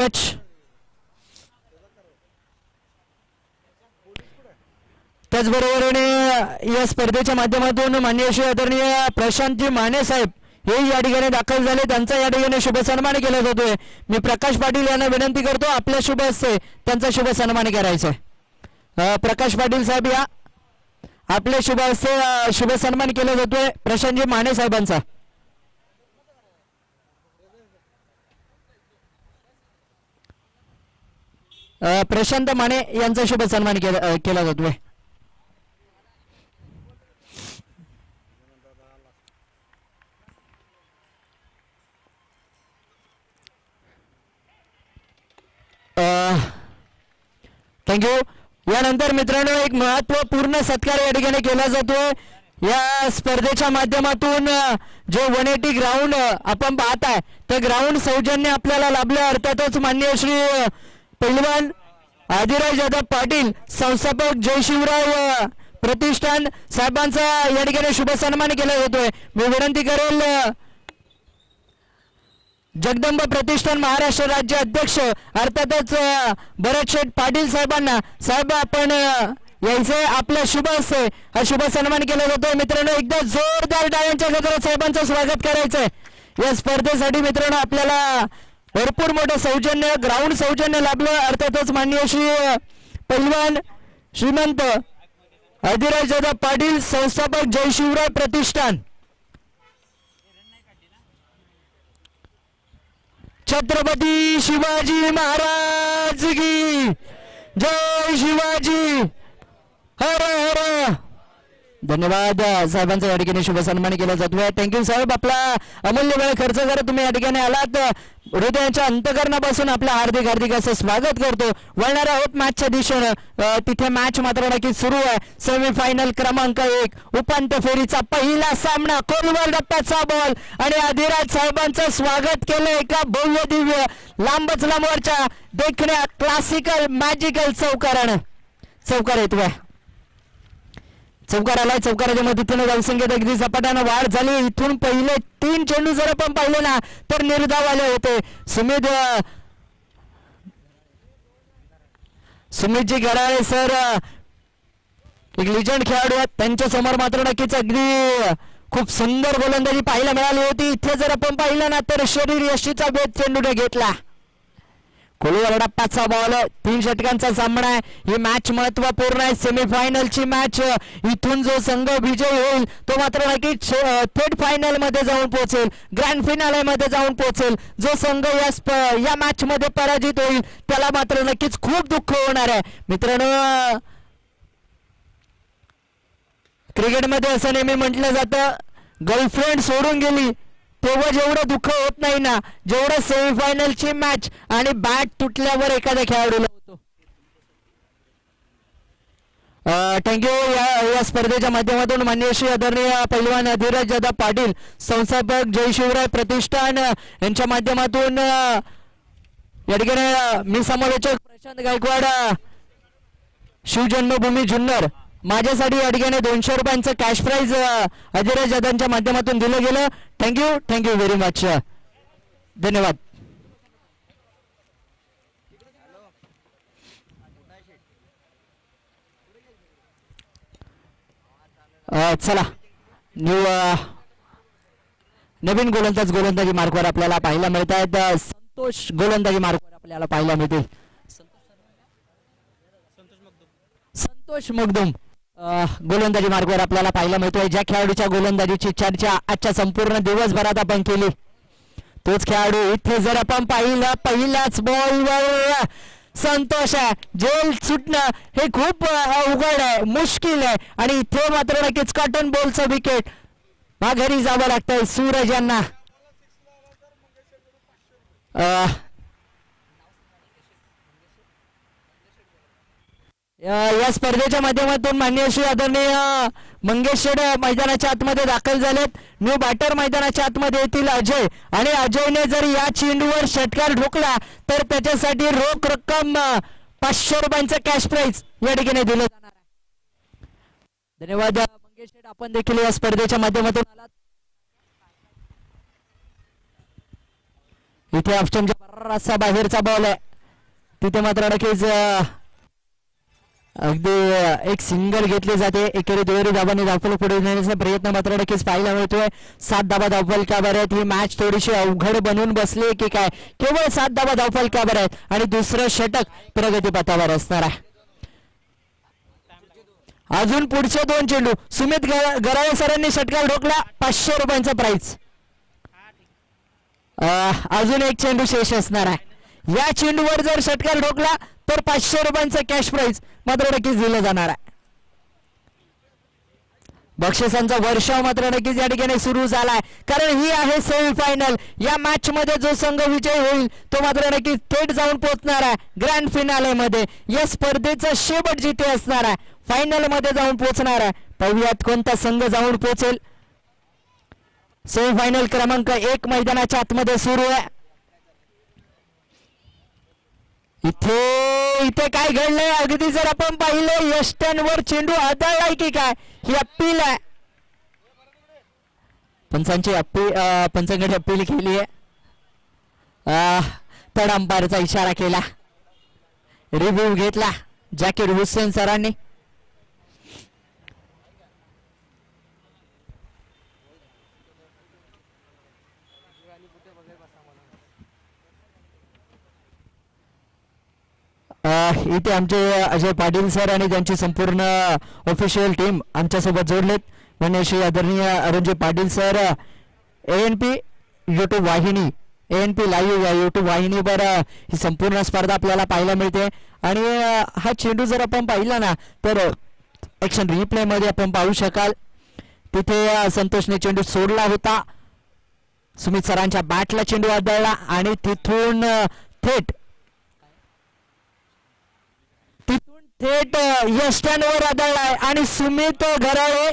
Much या स्पर्धेच्या माध्यमातून माननीय श्री आदरणीय प्रशांतजी माने साहेब हे या ठिकाणी दाखल झाले. त्यांचा या ठिकाणी शुभ सन्मान केला जातोय. मी प्रकाश पाटील यांना विनंती करतो आपल्या शुभ असते त्यांचा शुभ सन्मान करायचा प्रकाश पाटील साहेब या. आपल्या शुभ असते शुभ सन्मान केला जातोय प्रशांतजी माने साहेबांचा. प्रशांत माने यांचा शुभ सन्मान केला अं, केला जातोय. थँक्यू यानंतर मित्रांनो एक महत्त्वपूर्ण सत्कार या ठिकाणी केला जातोय. या स्पर्धेच्या माध्यमातून जो जे वन एटी ग्राउंड आपण पाहत आहे ते ग्राउंड सौजन्य आपल्याला लाभलं. अर्थातच मान्य श्री अ, पैलवान आदिराज जाधव पाटील संस्थापक जय शिवराव प्रतिष्ठान साहेबांचा या ठिकाणी शुभ सन्मान केला जातोय. मी विनंती करेल जगदंब प्रतिष्ठान महाराष्ट्र राज्य अध्यक्ष अर्थातच अ, भरत शेठ पाटील साहेबांना साहेब आपण यायचे आपल्या शुभ असते हा शुभ सन्मान केला जातो मित्रांनो एकदा जोरदार डाळ्यांच्या गजरात साहेबांचं स्वागत करायचंय. या स्पर्धेसाठी मित्रांनो आपल्याला भरपूर मोठं सौजन्य ग्राउंड सौजन्य लाभलं. अर्थातच माननीय श्री पैलवान श्रीमंत अधिराज दादा पाटील संस्थापक जय शिवराय प्रतिष्ठान. छत्रपती शिवाजी महाराज की जय शिवाजी. हर हर धन्यवाद. साहेबांचा या ठिकाणी शुभ सन्मान केला जातोय थँक्यू साहेब. आपला अमूल्य वेळ खर्च करत तुम्ही या ठिकाणी आलात. हृदयाच्या अंतकरणापासून आपलं हार्दिक हार्दिक असं स्वागत करतो. वळणार आहोत मॅचच्या दिशेनं. तिथे मॅच मात्र नक्की सुरू आहे. सेमीफायनल क्रमांक एक. उपांत्य फेरीचा पहिला सामना कोलवर डप्प्याचा बॉल आणि अधिराज साहेबांचं स्वागत केलं एका भव्य दिव्य लांबच लांबवरच्या देखण्या क्लासिकल मॅजिकल चौकारण चौकार येतोय. चौकार आलाय चौकाराच्या मदतीनं धावसंख्येत अगदी झपाट्यानं वाढ झाली. इथून पहिले तीन चेंडू जर आपण पाहिले ना तर निर्धाव आले होते. सुमित सुमितजी घराळे सर एक लिजंड खेळाडू आहेत. त्यांच्यासमोर मात्र नक्कीच अगदी खूप सुंदर गोलंदाजी पाहायला मिळाली होती. इथे जर आपण पाहिलं ना तर शरीर यशीचा भेद चेंडूने घेतला. कोळीवर डप्पाचा बॉल तीन षटकांचा सामना आहे. ही मॅच महत्त्वपूर्ण आहे. सेमीफायनलची मॅच इथून जो संघ विजय होईल तो मात्र नक्की थेट फायनलमध्ये जाऊन पोहोचेल. ग्रँड फिनाले मध्ये जाऊन पोहोचेल. जो संघ या स्प- या मॅच मध्ये पराजित होईल त्याला मात्र नक्कीच खूप दुःख होणार आहे. मित्रांनो क्रिकेटमध्ये असं नेहमी म्हटलं जातं गर्लफ्रेंड सोडून गेली तेव्हा जेवढं दुःख होत नाही ना जेवढं सेमीफायनलची मॅच आणि बॅट तुटल्यावर एखाद्या खेळाडूला होतो. थँक्यू या या स्पर्धेच्या माध्यमातून मान्यश्री आदरणीय पैलवान अधिराज जाधव पाटील संस्थापक जय शिवराय प्रतिष्ठान यांच्या माध्यमातून या ठिकाणी मी समालोचक प्रशांत गायकवाड शिवजन्मभूमी जुन्नर माझ्यासाठी या ठिकाणी दोनशे रुपयांचं कॅश प्राईज अजयराज जाधवांच्या माध्यमातून दिलं गेलं. थँक्यू थँक्यू व्हेरी मच धन्यवाद. चला. न्यू नवीन गोलंदाज गोलंदाजी मार्कवर आपल्याला पाहायला मिळत आहेत संतोष गोलंदाजी मार्कवर आपल्याला पाहायला मिळतील. संतोष मुगदुम. गोलंदाजी मार्गवर आपल्याला पाहायला मिळतोय. ज्या खेळाडूच्या गोलंदाजीची चर्चा आजच्या संपूर्ण दिवसभरात आपण केली. तोच खेळाडू इथे जर आपण पाहिलं पहिलाच बॉलवर संतोष आहे. जेल सुटणं हे खूप अवघड आहे मुश्किल आहे. आणि इथे मात्र नक्कीच कॉटन बॉलचं विकेट माघारी जावं लागतंय सूरज यांना. या स्पर्धेच्या माध्यमातून मान्य श्री आदरणीय मंगेश शेड मैदानाच्या आतमध्ये दाखल झालेत. न्यू बॅटर मैदानाच्या आतमध्ये येतील अजय आणि अजयने जर या चेंडूवर षटकार ठोकला तर त्याच्यासाठी रोख रक्कम पाचशे रुपयांचं कॅश प्राईज या ठिकाणी दिलं जाणार आहे. धन्यवाद अ, मंगेश शेड आपण देखील या स्पर्धेच्या माध्यमातून आलात. इथे ऑप्शनच्या बाहेरचा बॉल आहे. तिथे मात्र नक्कीच अगदी एक सिंगल घेतली जाते. एकेरी दुहेरी दाबाने धावफल पुढे नेण्याचा प्रयत्न मात्र नक्कीच पाहायला मिळतोय. सात धाबा धावफल का बरं आहेत? ही मॅच थोडीशी अवघड बनून बसली की काय? केवळ सात धाबा धावफल का बरं आहेत? आणि दुसरं षटक प्रगतीपथावर असणार आहे. अजून पुढचे दोन चेंडू. सुमित गराळे सरांनी षटकार ढोकला पाचशे रुपयांचा प्राइस अजून एक चेंडू शेष असणार आहे. या चेंडूवर जर षटकार ढोकला तर पाचशे रुपयांचा कॅश प्राईज मात्र नक्कीच दिलं जाणार आहे. बक्षिसांचा वर्षाव मात्र नक्कीच या ठिकाणी सुरू झालाय. कारण ही आहे सेमीफायनल या मॅच मध्ये जो संघ विजय होईल तो मात्र नक्कीच थेट जाऊन पोहोचणार आहे. ग्रँड फिनाले मध्ये. या स्पर्धेचा शेवट जिथे असणार आहे फायनलमध्ये जाऊन पोहोचणार आहे. पाहूयात कोणता संघ जाऊन पोहोचेल. सेमीफायनल क्रमांक एक मैदानाच्या आतमध्ये सुरू आहे. इथे इथे काय घडलंय? अगदी जर आपण पाहिलं यष्ट्यांवर चेंडू आदळलाय की काय? ही अपील आहे. पंचांची अपील पंचांकडे अपील केली आहे. तड अंपायरचा इशारा केला. रिव्ह्यू घेतला. जाकीर हुसेन सरांनी. इथे आमचे अजय पाटील सर आणि त्यांची संपूर्ण ऑफिशियल टीम आमच्यासोबत जोडलेत. म्हणजे श्री आदरणीय Arunji Patil sir A N P YouTube वाहिनी. ए एन पी लाईव्ह या युट्यूब वाहिनीवर ही संपूर्ण स्पर्धा आपल्याला पाहायला मिळते. आणि हा चेंडू जर आपण पाहिला ना तर ॲक्शन रिप्लेमध्ये आपण पाहू शकाल. तिथे संतोषने चेंडू सोडला होता. सुमित सरांच्या बॅटला चेंडू आदळला आणि तिथून थेट थेट यश स्टँडवर आदळलाय आणि सुमित घराळे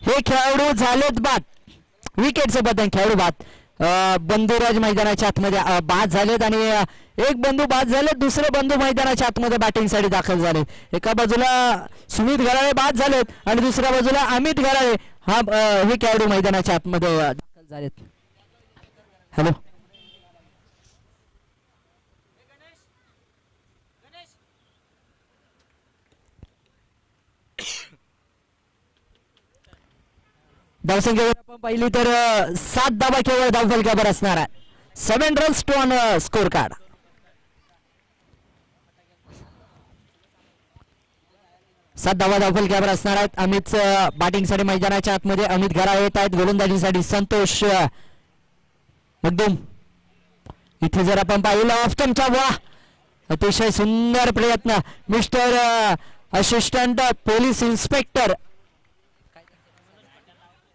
हे खेळाडू झालेत बाद. विकेटचे बदन खेळाडू बाद. बंधुराज मैदानाच्या आतमध्ये बाद झालेत आणि एक बंधू बाद झाले दुसरे बंधू मैदानाच्या आतमध्ये बॅटिंगसाठी दाखल झाले. एका बाजूला सुमित घराळे बाद झालेत आणि दुसऱ्या बाजूला अमित घराळे. हा हे खेळाडू मैदानाच्या आतमध्ये दाखल झालेत. हॅलो धावसंख्या आपण पाहिली तर सात धाबा केवळ धावफलकावर असणार आहे. Seven runs to on scorecard. सात धावा धावफलकावर असणार आहेत. अमित बॅटिंगसाठी मैदानाच्या आतमध्ये अमित घरा येत आहेत. गोलंदाजीसाठी संतोष मगदूम इथे जर आपण पाहिलं ऑफ्टनचा वा अतिशय सुंदर प्रयत्न. Mister assistant police inspector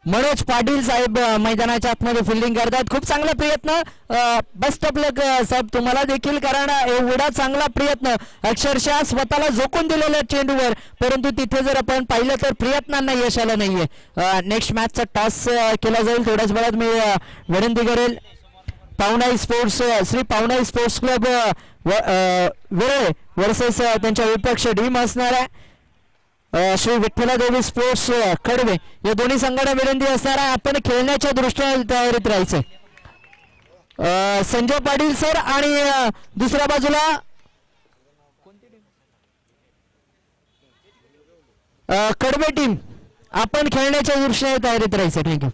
Manoj Patil साहेब मैदानाच्या आतमध्ये फिल्डिंग करतात खूप चांगला प्रयत्न. बेस्ट ऑफ लक साहेब तुम्हाला देखील कारण एवढा चांगला प्रयत्न अक्षरशः स्वतःला झोकून दिलेल्या चेंडूवर. परंतु तिथे जर आपण पाहिलं तर प्रयत्नांना यश आलं नाहीये नेक्स्ट मॅचचा टॉस केला जाईल. थोड्याच वेळात मी विनंती करेल. Pavanai sports Shri Pavanai sports club व- वेळे वर्सेस त्यांच्या विपक्ष टीम असणार आहे. श्री श्री विठ्ठलादेवी स्पोर्ट्स कडवे या दोन्ही संघांना विनंती असणार आहे आपण खेळण्याच्या दृष्टीने तयारीत राहायचंय संजय पाटील सर आणि दुसऱ्या बाजूला कडवे टीम आपण खेळण्याच्या दृष्टीने तयारीत राहायचं थँक्यू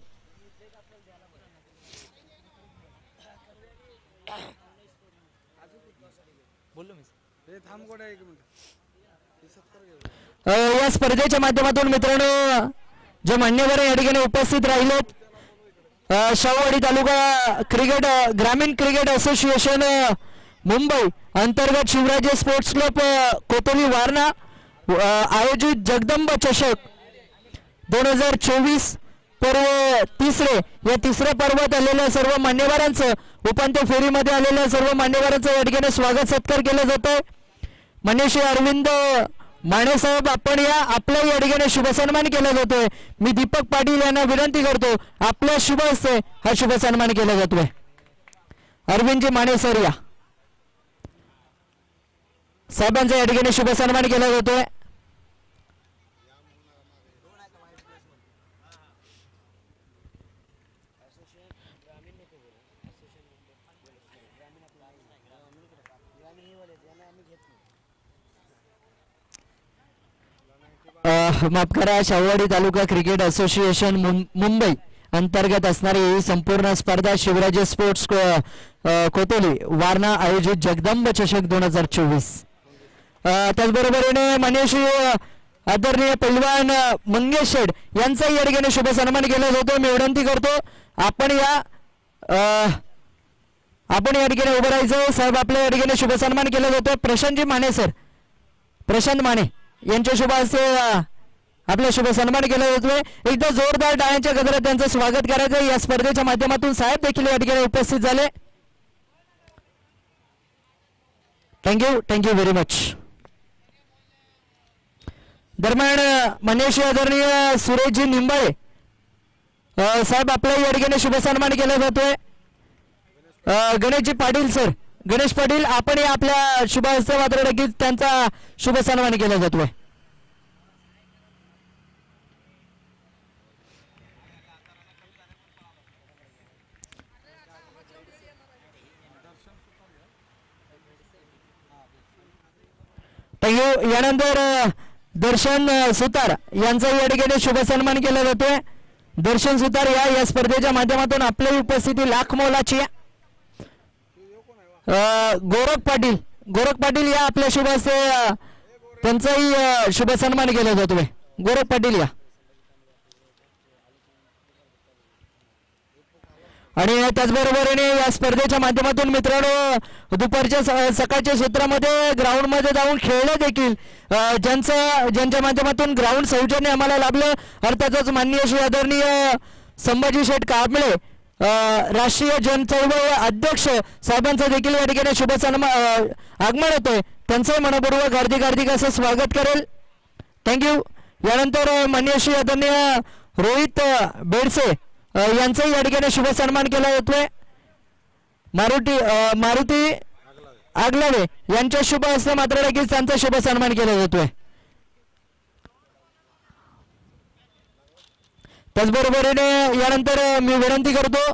हे थांब कोडा एक मिनिट अ, या स्पर्धेच्या माध्यमातून मित्रांनो जे मान्यवर या ठिकाणी उपस्थित राहिलेत शाहूवाडी तालुका क्रिकेट ग्रामीण क्रिकेट असोसिएशन मुंबई अंतर्गत शिवराज स्पोर्ट्स क्लब कोतोली वारणा आयोजित जगदंब चषक दोन हजार चोवीस पर्व तिसरे या तिसऱ्या पर्वात आलेल्या सर्व मान्यवरांचं उपांत्य फेरीमध्ये आलेल्या सर्व मान्यवरांचं या ठिकाणी स्वागत सत्कार केलं जात आहे अरविंद माने साहेब आपण या आपल्या या ठिकाणी शुभसन्मान केला जातोय. मी दीपक पाटील यांना विनंती करतो आपल्या शुभ हस्ते हा शुभसन्मान केला जातोय. अरविंदजी माने सर या. साहेबांचा या ठिकाणी शुभसन्मान केला जातोय. माफ करा शाहवाडी तालुका क्रिकेट असोसिएशन मुं- मुंबई अंतर्गत असणारी ही संपूर्ण स्पर्धा शिवराज स्पोर्ट्स को- कोतोली वारणा आयोजित जगदंब चषक दोन हजार चोवीस. त्याचबरोबरीने मान्यश्री आदरणीय पैलवान मंगेश शेड यांचाही या ठिकाणी शुभ सन्मान केला जातो. मी विनंती करतो आपण या आपण या ठिकाणी उभं राहायचं. साहेब आपल्या या ठिकाणी शुभ सन्मान केला जातो. प्रशांतजी माने सर. प्रशांत माने. यांच्या शुभ आपल्या आपला शुभ सन्मान केला जातोय. एकदा जोरदार डाळ्यांच्या गजरात त्यांचं स्वागत करायचं. या स्पर्धेच्या माध्यमातून साहेब देखील या ठिकाणी उपस्थित झाले. थँक्यू थँक्यू व्हेरी मच दरम्यान मनेश आदरणीय सुरेशजी निंबाळे साहेब आपला या ठिकाणी शुभ सन्मान केला जातोय. गणेशजी पाटील सर गणेश पाटील आपण आपल्या शुभ हस्ते मात्र नक्कीच त्यांचा शुभ सन्मान केला जातोय यानंतर दर्शन सुतार यांचा या ठिकाणी शुभ सन्मान केला जातोय दर्शन सुतार या या स्पर्धेच्या माध्यमातून आपली उपस्थिती लाख मोलाची आहे. गोरख पाटील. गोरख पाटील या आपल्या शुभास त्यांचाही शुभ सन्मान केला जातोय गोरख पाटील या. आणि त्याचबरोबर या स्पर्धेच्या माध्यमातून मित्रांनो दुपारच्या स- सकाळच्या क्षेत्रामध्ये ग्राउंडमध्ये जाऊन खेळलं देखील. ज्यांचं ज्यांच्या माध्यमातून ग्राउंड सौजन्य आम्हाला लाभलं. अर्थातच माननीय श्री आदरणीय संभाजी शेठ कांबळे राष्ट्रीय जनचळवळ अध्यक्ष साहेबांचं देखील या ठिकाणी शुभ सन्मान आगमन होतोय. त्यांचंही मनपूर्वक हार्दिक हार्दिक असं स्वागत करेल. थँक्यू यानंतर अ, श्री आदरणीय रोहित बेडसे यांचंही यांचाही या ठिकाणी शुभ सन्मान केला जातोय. मारुती मारुती आगलावे यांच्या शुभ असं मात्र लगेच त्यांचा शुभ सन्मान केला जातोय. त्याचबरोबरीने यानंतर मी विनंती करतो.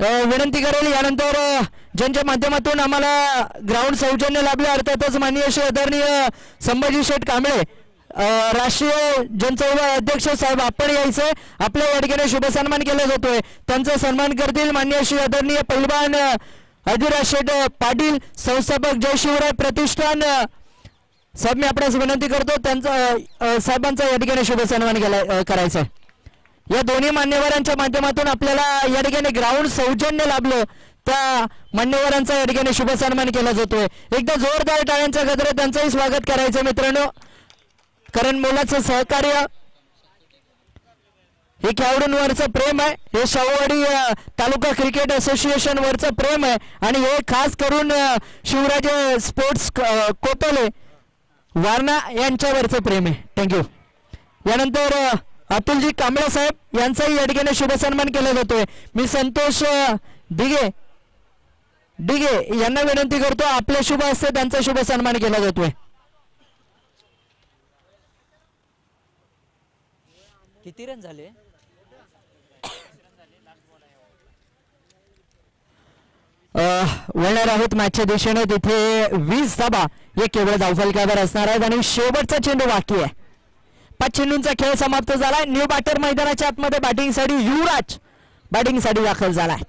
विनंती करेल यानंतर ज्यांच्या माध्यमातून आम्हाला ग्राउंड सौजन्य लाभले अर्थातच माननीय श्री आदरणीय संभाजी शेठ कांबळे राष्ट्रीय जनचळवळ अध्यक्ष साहेब आपण यायचं आपल्या या ठिकाणी शुभ केला जातोय. त्यांचा सन्मान करतील माननीय श्री आदरणीय पैलवान अधिराज शेठ पाटील संस्थापक जय शिवराय प्रतिष्ठान. साहेब मी आपल्यास विनंती करतो त्यांचा साहेबांचा या ठिकाणी शुभ सन्मान केला करायचा आहे या दोन्ही मान्यवरांच्या माध्यमातून आपल्याला या ठिकाणी ग्राउंड सौजन्य लाभलं. त्या मान्यवरांचा या ठिकाणी शुभ सन्मान केला जातोय. एकदा जोरदार टाळ्यांच्या गजरात त्यांचंही स्वागत करायचं मित्रांनो. कारण मुलाचं सहकार्य हे खेळाडूंवरचं प्रेम आहे. हे शाहूवाडी तालुका क्रिकेट असोसिएशन वरचं प्रेम आहे. आणि हे खास करून शिवराज स्पोर्ट्स क- कोतले वारणा यांच्यावरचं प्रेम आहे. थँक्यू यानंतर अतुलजी कांबळे साहेब यांचाही या शुभसन्मान केला जातोय. मी संतोष दिघे दिघे यांना विनंती करतो आपले शुभ असते त्यांचा शुभ सन्मान केला जातोय. किती रन झाले? वळणार आहोत मॅचच्या दिशेने. तिथे वीस धाबा हे केवळ धावफलक्यावर असणार आहेत आणि शेवटचा चेंडू बाकी आहे. पाच चेंडूंचा खेळ समाप्त झालाय. न्यू बॅटर मैदानाच्या आतमध्ये बॅटिंगसाठी युवराज बॅटिंगसाठी दाखल झालाय.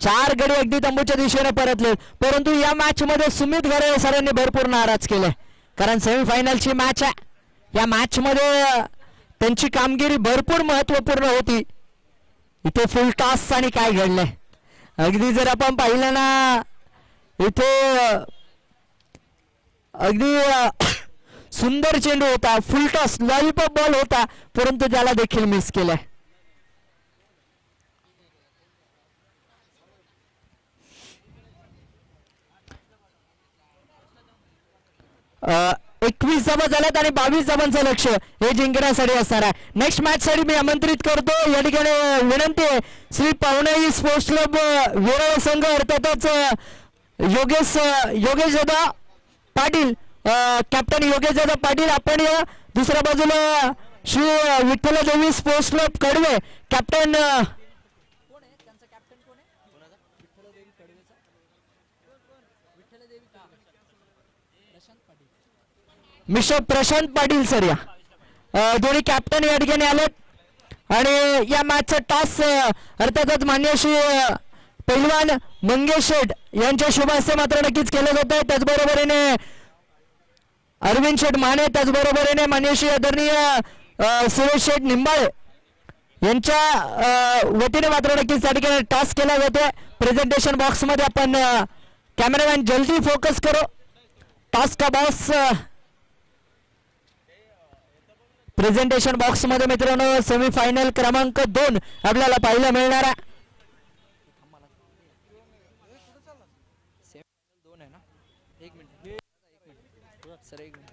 चार गडी अगदी तंबूच्या दिशेने परतले परंतु या मॅच मध्ये सुमित घरे सरांनी भरपूर नाराज केले. कारण सेमीफायनलची मॅच आहे. या मॅच मध्ये त्यांची कामगिरी भरपूर महत्त्वपूर्ण होती. इथे फुल टॉस आणि काय घडलंय? अगदी जर आपण पाहिलं ना इथे अगदी सुंदर चेंडू होता फुल टॉस लॉलीपॉप बॉल होता परंतु त्याला देखील मिस केलाय. एकवीस जमा झाल्यात आणि बावीस जमांचं लक्ष हे जिंकण्यासाठी असणार आहे. नेक्स्ट मॅच साठी मी आमंत्रित करतो. या ठिकाणी विनंती आहे. श्री पावणे स्पोर्ट्स क्लब वेरळ संघ अर्थातच योगेश योगेश दादा पाटील कॅप्टन योगेश दादा पाटील आपण या दुसऱ्या बाजूला श्री अ, Vitthal Devi sports club Kadve captain mister Prashant Patil sir या. दोन्ही कॅप्टन या ठिकाणी आलेत. आणि या मॅचचा टॉस अर्थातच मान्य श्री पैलवान मंगेश शेठ यांच्या शुभ मात्र नक्कीच केलं जात आहे त्याचबरोबरीने अरविंद शेठ माने त्याचबरोबरीने मान्यश्री आदरणीय सुरेश शेठ निंबाळे यांच्या वतीने मात्र नक्कीच त्या ठिकाणी टॉस केला जातोय. प्रेझेंटेशन बॉक्समध्ये आपण कॅमेरामॅन जल्दी फोकस करो. टॉस का बॉस प्रेझेंटेशन बॉक्समध्ये मित्रांनो सेमीफायनल क्रमांक दोन आपल्याला पाहायला मिळणार आहे. दोन आहे ना? एक मिनिट. सर एक मिनिट.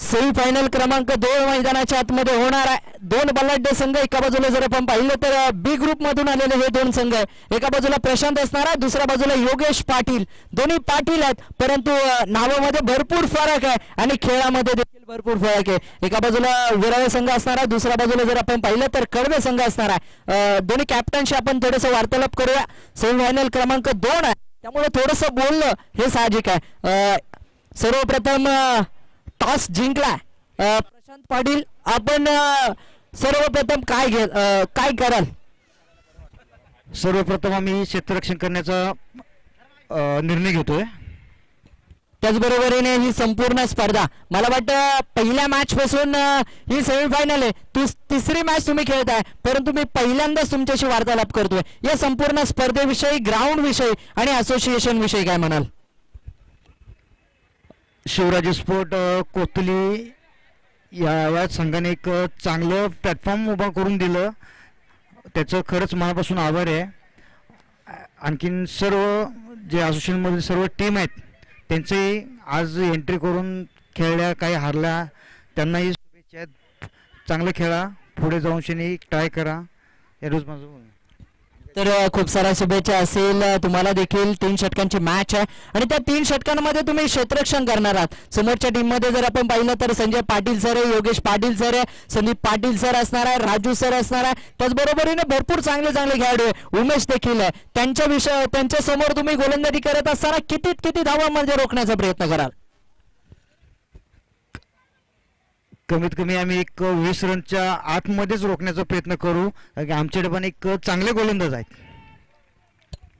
सेमीफायनल क्रमांक दोन मैदानाच्या आतमध्ये होणार आहे. दोन बलाढ्य संघ एका बाजूला जर आपण पाहिलं तर बी ग्रुप मधून आलेले हे दोन संघ आहे. एका बाजूला प्रशांत असणार आहे दुसऱ्या बाजूला योगेश पाटील. दोन्ही पाटील आहेत परंतु नावामध्ये भरपूर फरक आहे आणि खेळामध्ये देखील भरपूर फरक आहे. एका बाजूला विरावे संघ असणार आहे दुसऱ्या बाजूला जर आपण पाहिलं तर कडवे संघ असणार आहे. दोन्ही कॅप्टनशी आपण थोडस वार्तालाप करूया. सेमीफायनल क्रमांक दोन आहे. त्यामुळे थोडस बोलणं हे साहजिक आहे. सर्वप्रथम टॉस जिंकलाय प्रशांत पाटील आपण सर्वप्रथम काय घे काय कराल? सर्वप्रथम आम्ही क्षेत्ररक्षण करण्याचा निर्णय घेतोय. त्याचबरोबरीने ही संपूर्ण स्पर्धा. मला वाटतं पहिल्या मॅच पासून ही सेमीफायनल आहे. तु तिसरी मॅच तुम्ही खेळताय परंतु मी पहिल्यांदाच तुमच्याशी वार्तालाप करतोय. या संपूर्ण स्पर्धेविषयी ग्राउंड विषयी आणि असोसिएशन विषयी काय म्हणाल? शिवराजी स्पोर्ट कोथली या संघाने एक चांगलं प्लॅटफॉर्म उभा करून दिलं. त्याचं खरंच मनापासून आभार आहे. आणखीन सर्व जे असोसिएशनमधील सर्व टीम आहेत त्यांचंही आज एंट्री करून खेळल्या काही हारल्या त्यांनाही शुभेच्छा आहेत. चांगलं खेळा पुढे जाऊन शनी ट्राय करा. एवढंच माझं तर खूप साऱ्या शुभेच्छा असेल. तुम्हाला देखील तीन षटकांची मॅच आहे. आणि त्या तीन षटकांमध्ये तुम्ही क्षेत्ररक्षण करणार आहात. समोरच्या टीममध्ये जर आपण पाहिलं तर संजय पाटील सर आहे योगेश पाटील सर आहे संदीप पाटील सर असणार आहे राजू सर असणार आहे. त्याचबरोबरीने भरपूर चांगले चांगले खेळाडू आहे. उमेश देखील आहे. त्यांच्या विषय त्यांच्यासमोर तुम्ही गोलंदाजी करत असताना किती किती धावा म्हणजे रोखण्याचा प्रयत्न कराल? कमीत कमी आम्ही एक वीस रनच्या आतमध्येच रोखण्याचा प्रयत्न करू. कारण की आमच्याकडे पण एक चांगले गोलंदाज आहेत.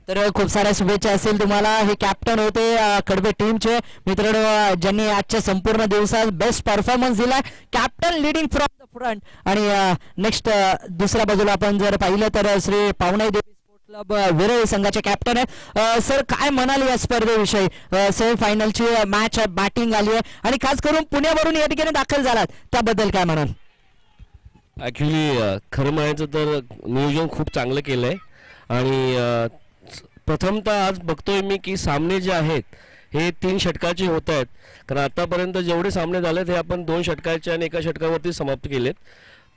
तर खूप साऱ्या शुभेच्छा असेल तुम्हाला. हे कॅप्टन होते कडबे टीमचे. मित्रांनो ज्यांनी आजच्या संपूर्ण दिवसात बेस्ट परफॉर्मन्स दिलाय captain leading from the front आणि नेक्स्ट दुसऱ्या बाजूला आपण जर पाहिलं तर श्री पाहुणे क्लब विरळ संघाचे कॅप्टन आहेत. सर काय म्हणाल या स्पर्धेविषयी? सेमीफायनलची मॅच बॅटिंग आली आहे. आणि खास करून पुण्यावरून या ठिकाणी दाखल झालात. त्याबद्दल काय म्हणाल? ॲक्च्युली खरं म्हणायचं तर नियोजन खूप चांगलं केलं आहे आणि प्रथमतः आज बघतोय मी की सामने जे आहेत हे तीन षटकाचे होत आहेत. कारण आतापर्यंत जेवढे सामने झालेत हे आपण दोन षटकाचे आणि एका षटकावरती समाप्त केलेत.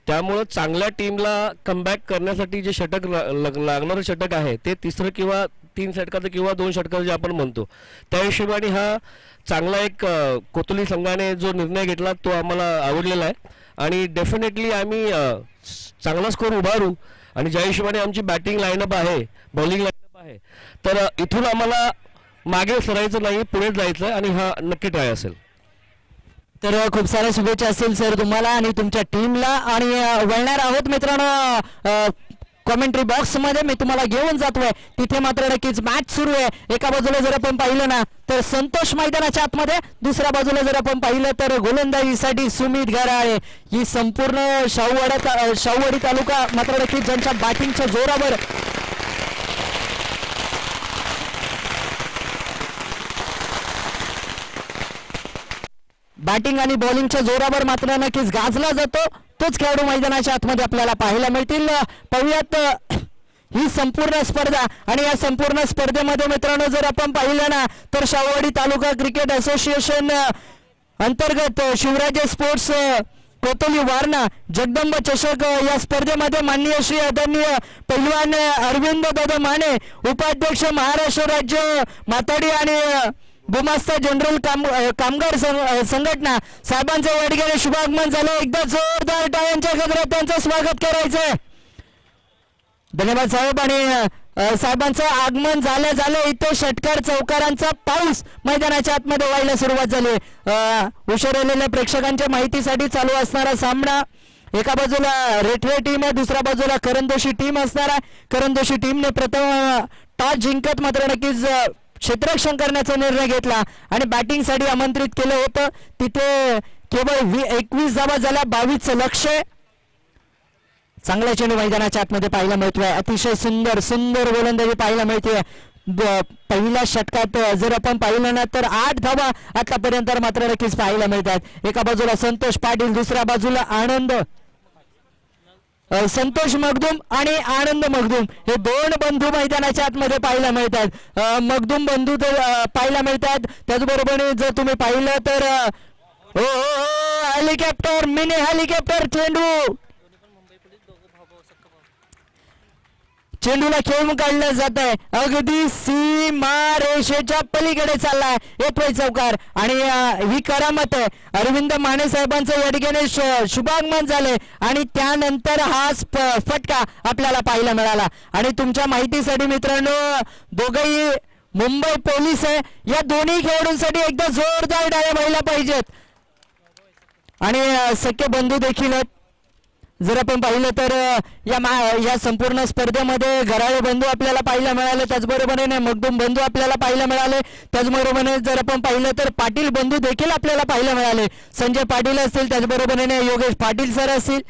त्यामुळं चांगल्या टीमला कमबॅक करण्यासाठी जे षटक लग- लागणारं षटक आहे ते तिसरं किंवा तीन षटकाचं किंवा दोन षटकाचं जे आपण म्हणतो त्या हिशोबाने हा चांगला एक कोतुली संघाने जो निर्णय घेतला तो आम्हाला आवडलेला आहे. आणि डेफिनेटली आम्ही चांगला स्कोर उभारू आणि ज्या हिशोबाने आमची बॅटिंग लाईनअप आहे बॉलिंग लाईनअप आहे तर इथून आम्हाला मागे सरायचं नाही पुढे जायचं आणि हा नक्की ट्राय असेल. तर खूप साऱ्या शुभेच्छा असतील सर तुम्हाला आणि तुमच्या टीमला. आणि वळणार आहोत मित्रांनो कॉमेंट्री बॉक्समध्ये. मी तुम्हाला घेऊन जातोय. तिथे मात्र नक्कीच मॅच सुरू आहे. एका बाजूला जर आपण पाहिलं ना तर संतोष मैदानाच्या आतमध्ये. दुसऱ्या बाजूला जर आपण पाहिलं तर गोलंदाजीसाठी सुमित गराळे ही संपूर्ण शाहूवाडा शाहूवाडी तालुका मात्र नक्कीच ज्यांच्या बॅटिंगच्या जोरावर बॅटिंग आणि बॉलिंगच्या जोरावर मात्र नक्कीच गाजला जातो. तोच खेळाडू मैदानाच्या आतमध्ये आपल्याला पाहायला मिळतील. पाहूयात ही संपूर्ण स्पर्धा आणि या संपूर्ण स्पर्धेमध्ये मित्रांनो जर आपण पाहिलं ना तर शाहवाडी तालुका क्रिकेट असोसिएशन अंतर्गत अ, शिवराजे स्पोर्ट्स कोतोली वारणा जगदंब चषक या स्पर्धेमध्ये माननीय श्री आदरणीय पैलवान अरविंद दादा माने उपाध्यक्ष महाराष्ट्र राज्य माताडी आणि अ, गुमास्ता जनरल काम कामगार सं- संघटना साहेबांचं या ठिकाणी शुभागमन झालं. एकदा जोरदार टाळ्यांच्या गजरात त्यांचं स्वागत करायचंय. धन्यवाद साहेब. आणि साहेबांचं आगमन झालं झालं. इथे षटकार चौकारांचा पाऊस मैदानाच्या आतमध्ये व्हायला सुरुवात झाली. उशिरलेल्या प्रेक्षकांच्या माहितीसाठी चालू असणारा सामना. एका बाजूला रेटवे टीम आहे दुसऱ्या बाजूला करंदोशी टीम असणार आहे. करंदोशी टीमने प्रथम टॉस जिंकत मात्र नक्कीच क्षेत्ररक्षण करण्याचा निर्णय घेतला आणि बॅटिंगसाठी आमंत्रित केलं होतं. तिथे केवळ वी एकवीस धावा झाल्या बावीसचं लक्ष. चांगल्या चेंडू मैदानाच्या आतमध्ये पाहायला मिळतोय. अतिशय सुंदर सुंदर गोलंदाजी पाहायला मिळते पहिल्या षटकात जर आपण पाहिलं ना तर आठ धावा आतापर्यंत मात्र नक्कीच पाहायला मिळतात. एका बाजूला संतोष पाटील दुसऱ्या बाजूला आनंद. संतोष मगदूम आणि आनंद मगदूम हे दोन बंधू मैदानाच्या आतमध्ये पाहायला मिळतात. मगदूम बंधू तर पाहायला मिळतात. त्याचबरोबर जर तुम्ही पाहिलं तर ओ, हेलिकॉप्टर मिनी हेलिकॉप्टर चेंडू! चेंडूला खेळून काढलं जात आहे अगदी सीमा रेषेच्या पलीकडे चाललाय. येतोय चौकार. आणि ही करामत आहे. अरविंद माने साहेबांचं या ठिकाणी शुभागमन झालंय. आणि त्यानंतर हा फटका आपल्याला पाहायला मिळाला. आणि तुमच्या माहितीसाठी मित्रांनो दोघही मुंबई पोलीस आहे. या दोन्ही खेळाडूंसाठी एकदा जोरदार डाळ्या व्हायला पाहिजेत. आणि सख्य बंधू देखील आहेत. जर आपण पाहिलं तर या मा या संपूर्ण स्पर्धेमध्ये घराळे बंधू आपल्याला पाहायला मिळाले त्याचबरोबरीने मगदूम बंधू आपल्याला पाहायला मिळाले त्याचबरोबरीने जर आपण पाहिलं तर पाटील बंधू देखील आपल्याला पाहायला मिळाले. संजय पाटील असतील त्याचबरोबरीने योगेश पाटील सर असतील.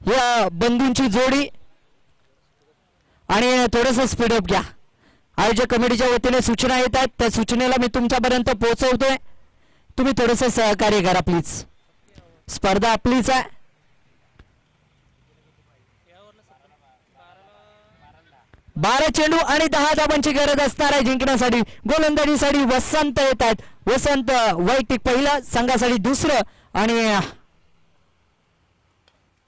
या बंधूंची जोडी. आणि थोडंसं स्पीडअप घ्या. आयोजक कमिटीच्या वतीने सूचना येत आहेत. त्या सूचनेला मी तुमच्यापर्यंत पोहोचवतोय. तुम्ही थोडंसं सहकार्य करा प्लीज स्पर्धा आपलीच आहे. बारा चेंडू आणि दहा धाबांची गरज असणार आहे जिंकण्यासाठी. गोलंदाजीसाठी वसंत येत आहेत वसंत वैयक्तिक पहिलं संघासाठी दुसरं आणि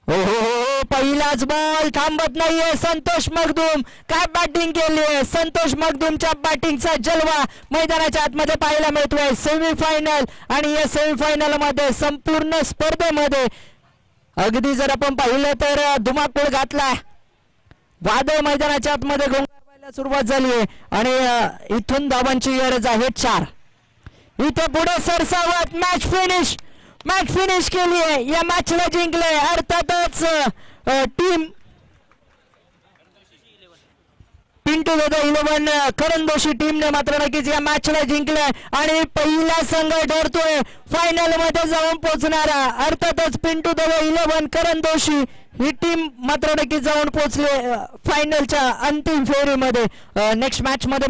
हो हो हो पहिलाच बॉल थांबत नाहीये. संतोष मगदूम काय बॅटिंग केली आहे? संतोष मगदूमच्या बॅटिंगचा जलवा मैदानाच्या आतमध्ये पाहायला मिळतोय. सेमीफायनल आणि या सेमीफायनलमध्ये संपूर्ण स्पर्धेमध्ये अगदी जर आपण पाहिलं तर धुमाकूळ घातलाय वादळ मैदानाच्या आतमध्ये गोंगाट सुरुवात झाली आहे. आणि इथून धावांची गरज आहे चार. इथे पुढे सरसावत मॅच फिनिश मॅच फिनिश केली आहे. या मॅचला जिंकले अर्थातच टीम पिंटू दादा इलेव्हन. करंदोशी टीमने मात्र नक्कीच या मॅचला जिंकलाय. आणि पहिला संघ ठरतोय फायनलमध्ये जाऊन पोहोचणारा अर्थातच पिंटू दादा इलेव्हन करंदोशी ही टीम मात्र नक्कीच जाऊन पोहोचले फायनलच्या अंतिम फेरीमध्ये. नेक्स्ट मॅच मध्ये